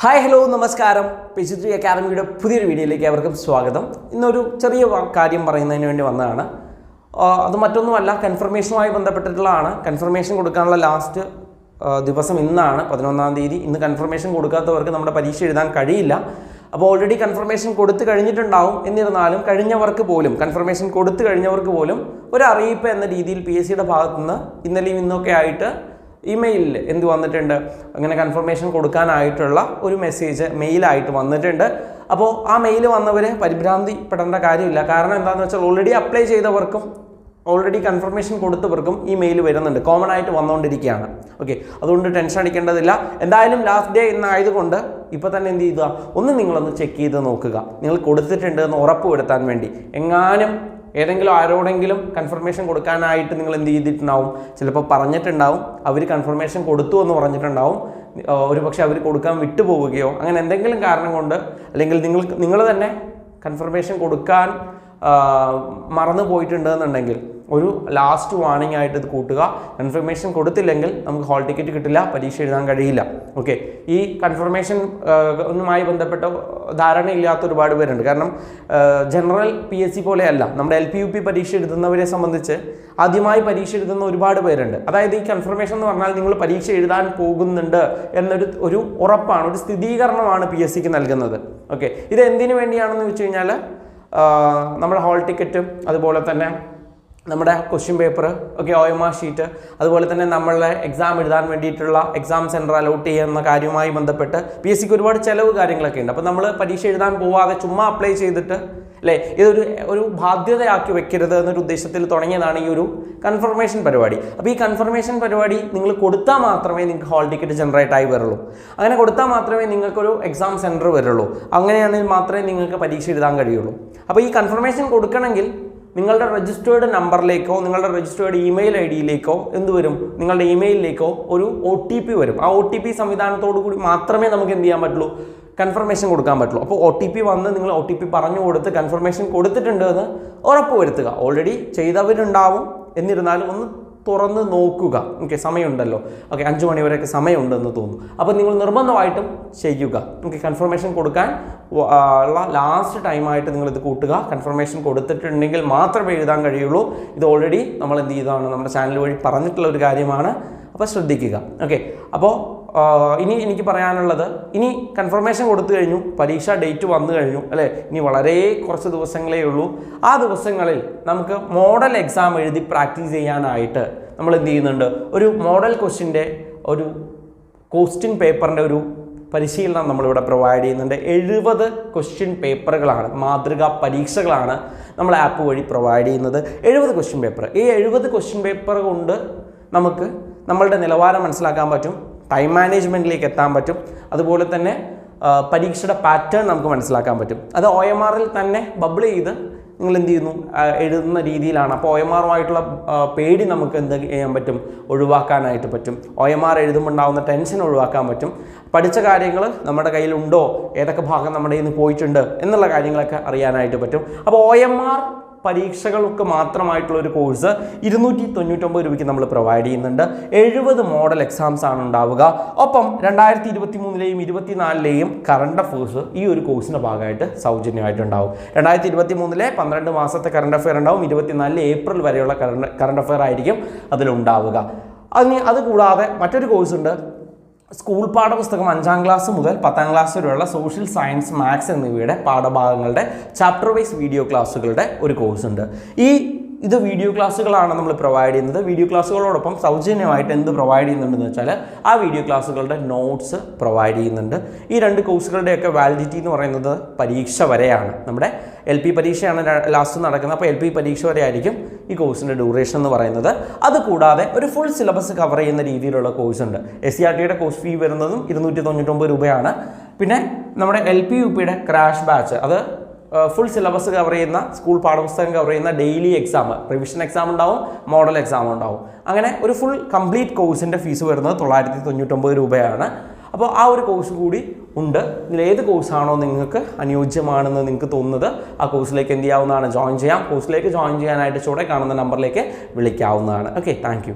Hi hello നമസ്കാരം. പിച്ചിത്രി അക്കാദമിയുടെ പുതിയൊരു വീഡിയോയിലേക്ക് അവർക്കും സ്വാഗതം. ഇന്നൊരു ചെറിയ കാര്യം പറയുന്നതിന് വേണ്ടി വന്നതാണ്. അത് മറ്റൊന്നുമല്ല കൺഫർമേഷനുമായി ബന്ധപ്പെട്ടിട്ടുള്ളതാണ്. കൺഫർമേഷൻ കൊടുക്കാനുള്ള ലാസ്റ്റ് ദിവസം ഇന്നാണ് പതിനൊന്നാം തീയതി. ഇന്ന് കൺഫർമേഷൻ കൊടുക്കാത്തവർക്ക് നമ്മുടെ പരീക്ഷ എഴുതാൻ കഴിയില്ല. അപ്പോൾ ഓൾറെഡി കൺഫർമേഷൻ കൊടുത്തു കഴിഞ്ഞിട്ടുണ്ടാവും എന്നിരുന്നാലും കഴിഞ്ഞവർക്ക് പോലും കൺഫർമേഷൻ കൊടുത്തു കഴിഞ്ഞവർക്ക് പോലും ഒരു അറിയിപ്പ് എന്ന രീതിയിൽ പി എസ് സിയുടെ ഭാഗത്തുനിന്ന് ഇന്നലെയും ഇന്നൊക്കെ ആയിട്ട് ഇമെയിലിൽ എന്ത് വന്നിട്ടുണ്ട്? അങ്ങനെ കൺഫർമേഷൻ കൊടുക്കാനായിട്ടുള്ള ഒരു മെസ്സേജ് മെയിലായിട്ട് വന്നിട്ടുണ്ട്. അപ്പോൾ ആ മെയിൽ വന്നവർ പരിഭ്രാന്തിപ്പെടേണ്ട കാര്യമില്ല. കാരണം എന്താണെന്ന് വെച്ചാൽ ഓൾറെഡി അപ്ലൈ ചെയ്തവർക്കും ഓൾറെഡി കൺഫർമേഷൻ കൊടുത്തവർക്കും ഈ മെയിൽ വരുന്നുണ്ട്. കോമൺ ആയിട്ട് വന്നുകൊണ്ടിരിക്കുകയാണ് ഓക്കെ അതുകൊണ്ട് ടെൻഷൻ അടിക്കേണ്ടതില്ല. എന്തായാലും ലാസ്റ്റ് ഡേ ഇന്നായതുകൊണ്ട് ഇപ്പോൾ തന്നെ എന്ത് ചെയ്യുക? ഒന്ന് നിങ്ങളൊന്ന് ചെക്ക് ചെയ്ത് നോക്കുക. നിങ്ങൾ കൊടുത്തിട്ടുണ്ട് എന്ന് ഉറപ്പ് വരുത്താൻ വേണ്ടി. എങ്ങാനും ഏതെങ്കിലും ആരോടെങ്കിലും കൺഫർമേഷൻ കൊടുക്കാനായിട്ട് നിങ്ങൾ എന്ത് ചെയ്തിട്ടുണ്ടാവും? ചിലപ്പോൾ പറഞ്ഞിട്ടുണ്ടാവും. അവർ കൺഫർമേഷൻ കൊടുത്തു എന്ന് പറഞ്ഞിട്ടുണ്ടാവും. ഒരു പക്ഷേ അവർ കൊടുക്കാൻ വിട്ടുപോവുകയോ അങ്ങനെ എന്തെങ്കിലും കാരണം കൊണ്ട് അല്ലെങ്കിൽ നിങ്ങൾ നിങ്ങൾ തന്നെ കൺഫർമേഷൻ കൊടുക്കാൻ മറന്നു പോയിട്ടുണ്ട് എന്നുണ്ടെങ്കിൽ ഒരു ലാസ്റ്റ് വാർണിംഗ് ആയിട്ട് ഇത് കൂട്ടുക. കൺഫർമേഷൻ കൊടുത്തില്ലെങ്കിൽ നമുക്ക് ഹാൾ ടിക്കറ്റ് കിട്ടില്ല പരീക്ഷ എഴുതാൻ കഴിയില്ല. ഓക്കെ ഈ കൺഫർമേഷൻ ഒന്നുമായി ബന്ധപ്പെട്ട ധാരണയില്ലാത്ത ഒരുപാട് പേരുണ്ട്. കാരണം ജനറൽ പി എസ് സി പോലെയല്ല. നമ്മുടെ എൽ പി യു പി പരീക്ഷ എഴുതുന്നവരെ സംബന്ധിച്ച് ആദ്യമായി പരീക്ഷ എഴുതുന്ന ഒരുപാട് പേരുണ്ട്. അതായത് ഈ കൺഫർമേഷൻ എന്ന് പറഞ്ഞാൽ നിങ്ങൾ പരീക്ഷ എഴുതാൻ പോകുന്നുണ്ട് എന്നൊരു ഒരു ഉറപ്പാണ് ഒരു സ്ഥിരീകരണമാണ് പി എസ് സിക്ക് നൽകുന്നത്. ഓക്കെ ഇത് എന്തിനു വേണ്ടിയാണെന്ന് വെച്ച് കഴിഞ്ഞാൽ നമ്മുടെ ഹാൾ ടിക്കറ്റും അതുപോലെ തന്നെ നമ്മുടെ question paper okay O M R sheet അതുപോലെ തന്നെ നമ്മളെ എക്സാം എഴുതാൻ വേണ്ടിയിട്ടുള്ള എക്സാം സെന്റർ അലോട്ട് ചെയ്യുന്ന കാര്യവുമായി ബന്ധപ്പെട്ട് പി എസ് സിക്ക് ഒരുപാട് ചിലവ് കാര്യങ്ങളൊക്കെ ഉണ്ട്. അപ്പോൾ നമ്മൾ പരീക്ഷ എഴുതാൻ പോവാതെ ചുമ്മാ അപ്ലൈ ചെയ്തിട്ട് അല്ലേ? ഇതൊരു ഒരു ബാധ്യതയാക്കി വെക്കരുത് എന്നൊരു ഉദ്ദേശത്തിൽ തുടങ്ങിയതാണ് ഈ ഒരു കൺഫർമേഷൻ പരിപാടി. അപ്പോൾ ഈ കൺഫർമേഷൻ പരിപാടി നിങ്ങൾ കൊടുത്താൽ മാത്രമേ നിങ്ങൾക്ക് ഹാൾ ടിക്കറ്റ് ജനറേറ്റ് ആയി വരുള്ളൂ. അങ്ങനെ കൊടുത്താൽ മാത്രമേ നിങ്ങൾക്കൊരു എക്സാം സെന്റർ വരുള്ളൂ. അങ്ങനെയാണെങ്കിൽ മാത്രമേ നിങ്ങൾക്ക് പരീക്ഷ എഴുതാൻ കഴിയുള്ളൂ. അപ്പോൾ ഈ കൺഫർമേഷൻ കൊടുക്കണമെങ്കിൽ നിങ്ങളുടെ രജിസ്റ്റേർഡ് നമ്പറിലേക്കോ നിങ്ങളുടെ രജിസ്റ്റേർഡ് ഇമെയിൽ ഐ ഡിയിലേക്കോ എന്ത് വരും? നിങ്ങളുടെ ഇമെയിലിലേക്കോ ഒരു ഒ ടി പി വരും. ആ ഒ ടി പി സംവിധാനത്തോടു കൂടി മാത്രമേ നമുക്ക് എന്ത് ചെയ്യാൻ പറ്റുള്ളൂ? കൺഫർമേഷൻ കൊടുക്കാൻ പറ്റുള്ളൂ. അപ്പോൾ ഒ ടി പി വന്ന് നിങ്ങൾ ഒ ടി പി പറഞ്ഞു കൊടുത്ത് കൺഫർമേഷൻ കൊടുത്തിട്ടുണ്ട് എന്ന് ഉറപ്പ് വരുത്തുക. ഓൾറെഡി ചെയ്തവരുണ്ടാവും. എന്നിരുന്നാലും ഒന്ന് തുറന്ന് നോക്കുക. ഓക്കെ സമയമുണ്ടല്ലോ. ഓക്കെ അഞ്ച് മണിവരെയൊക്കെ സമയമുണ്ടെന്ന് തോന്നുന്നു. അപ്പോൾ നിങ്ങൾ നിർബന്ധമായിട്ടും ചെയ്യുക. ഓക്കെ കൺഫർമേഷൻ കൊടുക്കാൻ ഉള്ള ലാസ്റ്റ് ടൈമായിട്ട് നിങ്ങൾ ഇത് കൂട്ടുക. കൺഫർമേഷൻ കൊടുത്തിട്ടുണ്ടെങ്കിൽ മാത്രമേ എഴുതാൻ കഴിയുള്ളൂ. ഇത് ഓൾറെഡി നമ്മൾ എന്ത് ചെയ്തതാണ്? നമ്മുടെ ചാനൽ വഴി പറഞ്ഞിട്ടുള്ള ഒരു കാര്യമാണ്. അപ്പോൾ ശ്രദ്ധിക്കുക. ഓക്കെ അപ്പോൾ ഇനി എനിക്ക് പറയാനുള്ളത് ഇനി കൺഫർമേഷൻ കൊടുത്തു കഴിഞ്ഞു പരീക്ഷാ ഡേറ്റ് വന്നു കഴിഞ്ഞു അല്ലേ? ഇനി വളരെ കുറച്ച് ദിവസങ്ങളേ ഉള്ളൂ. ആ ദിവസങ്ങളിൽ നമുക്ക് മോഡൽ എക്സാം എഴുതി പ്രാക്ടീസ് ചെയ്യാനായിട്ട് നമ്മൾ എന്ത് ചെയ്യുന്നുണ്ട്? ഒരു മോഡൽ ക്വസ്റ്റിന്റെ ഒരു ക്വസ്റ്റ്യൻ പേപ്പറിന്റെ ഒരു പരിശീലനം നമ്മളിവിടെ പ്രൊവൈഡ് ചെയ്യുന്നുണ്ട്. എഴുപത് ക്വസ്റ്റ്യൻ പേപ്പറുകളാണ് മാതൃകാ പരീക്ഷകളാണ് നമ്മൾ ആപ്പ് വഴി പ്രൊവൈഡ് ചെയ്യുന്നത്. എഴുപത് ക്വസ്റ്റ്യൻ പേപ്പർ ഈ എഴുപത് ക്വസ്റ്റ്യൻ പേപ്പർ കൊണ്ട് നമുക്ക് നമ്മളുടെ നിലവാരം മനസ്സിലാക്കാൻ പറ്റും. ടൈം മാനേജ്മെന്റിലേക്ക് എത്താൻ പറ്റും. അതുപോലെ തന്നെ പരീക്ഷയുടെ പാറ്റേൺ നമുക്ക് മനസ്സിലാക്കാൻ പറ്റും. അത് ഒ എം ആറിൽ തന്നെ ബബിൾ ചെയ്ത് നിങ്ങൾ എന്ത് ചെയ്യുന്നു? എഴുതുന്ന രീതിയിലാണ്. അപ്പോൾ ഒ എം ആറുമായിട്ടുള്ള പേടി നമുക്ക് എന്ത് ചെയ്യാൻ പറ്റും? ഒഴിവാക്കാനായിട്ട് പറ്റും. ഒ എം ആർ എഴുതുമ്പോൾ ഉണ്ടാകുന്ന ടെൻഷൻ ഒഴിവാക്കാൻ പറ്റും. പഠിച്ച കാര്യങ്ങൾ നമ്മുടെ കയ്യിലുണ്ടോ? ഏതൊക്കെ ഭാഗം നമ്മുടെ കയ്യിൽ നിന്ന് പോയിട്ടുണ്ട്? എന്നുള്ള കാര്യങ്ങളൊക്കെ അറിയാനായിട്ട് പറ്റും. അപ്പോൾ ഒ എം ആർ പരീക്ഷകൾക്ക് മാത്രമായിട്ടുള്ള ഒരു കോഴ്സ് ഇരുന്നൂറ്റി തൊണ്ണൂറ്റൊമ്പത് രൂപയ്ക്ക് നമ്മൾ പ്രൊവൈഡ് ചെയ്യുന്നുണ്ട്. എഴുപത് മോഡൽ എക്സാംസ് ആണ് ഉണ്ടാവുക. ഒപ്പം രണ്ടായിരത്തി ഇരുപത്തി മൂന്നിലെയും ഇരുപത്തിനാലിലെയും കറണ്ട് അഫയേഴ്സ് ഈ ഒരു കോഴ്സിന്റെ ഭാഗമായിട്ട് സൗജന്യമായിട്ട് ഉണ്ടാവും രണ്ടായിരത്തി ഇരുപത്തി മൂന്നിലെ പന്ത്രണ്ട് മാസത്തെ കറണ്ട് അഫെയർ ഉണ്ടാവും. ഇരുപത്തിനാലിലെ ഏപ്രിൽ വരെയുള്ള കറണ്ട് കറണ്ട് അഫെയർ ആയിരിക്കും അതിലുണ്ടാവുക. അതിന് അത് കൂടാതെ മറ്റൊരു കോഴ്സ് ഉണ്ട്. സ്കൂൾ പാഠപുസ്തകം അഞ്ചാം ക്ലാസ് മുതൽ പത്താം ക്ലാസ് വരെയുള്ള സോഷ്യൽ സയൻസ് മാത്സ് എന്നിവയുടെ പാഠഭാഗങ്ങളുടെ ചാപ്റ്റർ വൈസ് വീഡിയോ ക്ലാസ്സുകളുടെ ഒരു കോഴ്സ് ഉണ്ട്. ഈ ഇത് വീഡിയോ ക്ലാസ്സുകളാണ് നമ്മൾ പ്രൊവൈഡ് ചെയ്യുന്നത്. വീഡിയോ ക്ലാസ്സുകളോടൊപ്പം സൗജന്യമായിട്ട് എന്ത് പ്രൊവൈഡ് ചെയ്യുന്നുണ്ടെന്ന് വെച്ചാൽ ആ വീഡിയോ ക്ലാസ്സുകളുടെ നോട്ട്സ് പ്രൊവൈഡ് ചെയ്യുന്നുണ്ട്. ഈ രണ്ട് കോഴ്സുകളുടെയൊക്കെ വാലിഡിറ്റി എന്ന് പറയുന്നത് പരീക്ഷ വരെയാണ്. നമ്മുടെ എൽ പി പരീക്ഷയാണ് ലാസ്റ്റ് നടക്കുന്നത്. അപ്പോൾ എൽ പി പരീക്ഷ വരെ ആയിരിക്കും ഈ കോഴ്സിന്റെ ഡ്യൂറേഷൻ എന്ന് പറയുന്നത്. അതുകൂടാതെ ഒരു ഫുൾ സിലബസ് കവർ ചെയ്യുന്ന രീതിയിലുള്ള കോഴ്സ് ഉണ്ട്. എസ് സി ആർ ടിയുടെ കോഴ്സ് ഫീ വരുന്നതും ഇരുന്നൂറ്റി തൊണ്ണൂറ്റൊമ്പത് രൂപയാണ്. പിന്നെ നമ്മുടെ എൽ പി യു പിയുടെ ക്രാഷ് ബാച്ച് അത് ഫുൾ സിലബസ് കവർ ചെയ്യുന്ന സ്കൂൾ പാഠപുസ്തകം കവർ ചെയ്യുന്ന ഡെയിലി എക്സാം റിവിഷൻ എക്സാം ഉണ്ടാവും മോഡൽ എക്സാം ഉണ്ടാവും. അങ്ങനെ ഒരു ഫുൾ കംപ്ലീറ്റ് കോഴ്സിന്റെ ഫീസ് വരുന്നത് തൊള്ളായിരത്തി തൊണ്ണൂറ്റൊമ്പത് രൂപയാണ്. അപ്പോൾ ആ ഒരു കോഴ്സ് കൂടി ഉണ്ട്. ഇതിൽ ഏത് കോഴ്സാണോ നിങ്ങൾക്ക് അനുയോജ്യമാണെന്ന് നിങ്ങൾക്ക് തോന്നുന്നത് ആ കോഴ്സിലേക്ക് എന്ത് ചെയ്യാവുന്നതാണ് ജോയിൻ ചെയ്യാം. കോഴ്സിലേക്ക് ജോയിൻ ചെയ്യാനായിട്ട് ചൂടെ കാണുന്ന നമ്പറിലേക്ക് വിളിക്കാവുന്നതാണ്. Okay thank